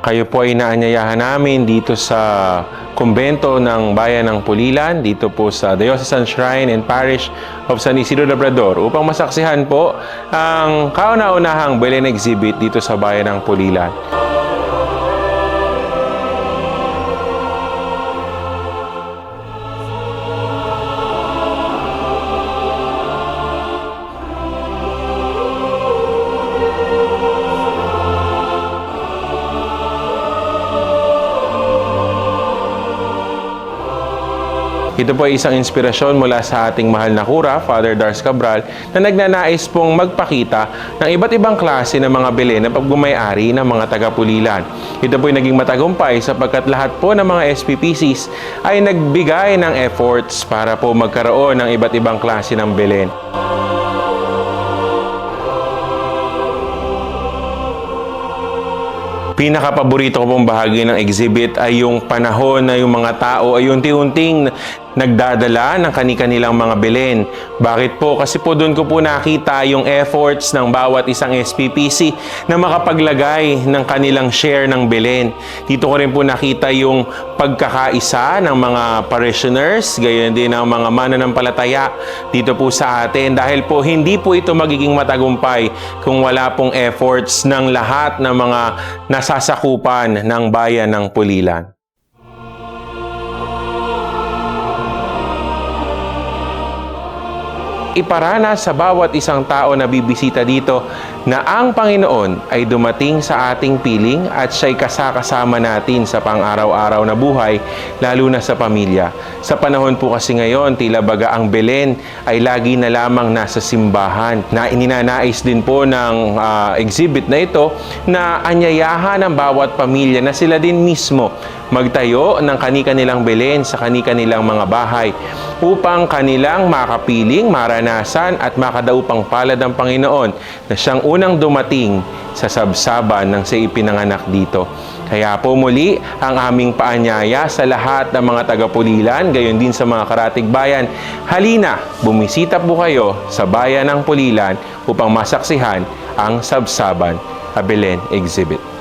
Kayo po ay naanyayahan namin dito sa kumbento ng Bayan ng Pulilan, dito po sa Diocesan Shrine and Parish of San Isidro Labrador upang masaksihan po ang kauna-unahang Belen exhibit dito sa Bayan ng Pulilan. Ito po ay isang inspirasyon mula sa ating mahal na kura, Father Dars Cabral, na nagnanais pong magpakita ng iba't ibang klase ng mga belen na pagbumayari ng mga taga-pulilan. Ito po ay naging matagumpay sapagkat lahat po ng mga SPPCs ay nagbigay ng efforts para po magkaroon ng iba't ibang klase ng belen. Pinakapaborito ko pong bahagi ng exhibit ay yung panahon na yung mga tao ay unti-unting nagdadala ng kani-kanilang mga belen. Bakit po? Kasi po doon ko po nakita yung efforts ng bawat isang SPPC na makapaglagay ng kanilang share ng belen. Dito ko rin po nakita yung pagkakaisa ng mga parishioners, gayon din ng mga mananampalataya dito po sa atin. Dahil po hindi po ito magiging matagumpay kung wala pong efforts ng lahat ng mga nasasakupan ng bayan ng Pulilan. Iparana sa bawat isang tao na bibisita dito na ang Panginoon ay dumating sa ating piling at siya'y kasakasama natin sa pang-araw-araw na buhay, lalo na sa pamilya. Sa panahon po kasi ngayon, tila baga ang Belen ay lagi na lamang nasa simbahan. Na ininanais din po ng ah, exhibit na ito na anyayahan ng bawat pamilya na sila din mismo magtayo ng kani-kanilang Belen sa kani-kanilang mga bahay upang kanilang makapiling, maranasan at makadaupang palad ng Panginoon na siyang unang dumating sa sabsaban ng sa ipinanganak dito. Kaya po muli ang aming paanyaya sa lahat ng mga taga-Pulilan, gayon din sa mga karatig bayan. Halina, bumisita po kayo sa bayan ng Pulilan upang masaksihan ang sabsaban, a Belen exhibit.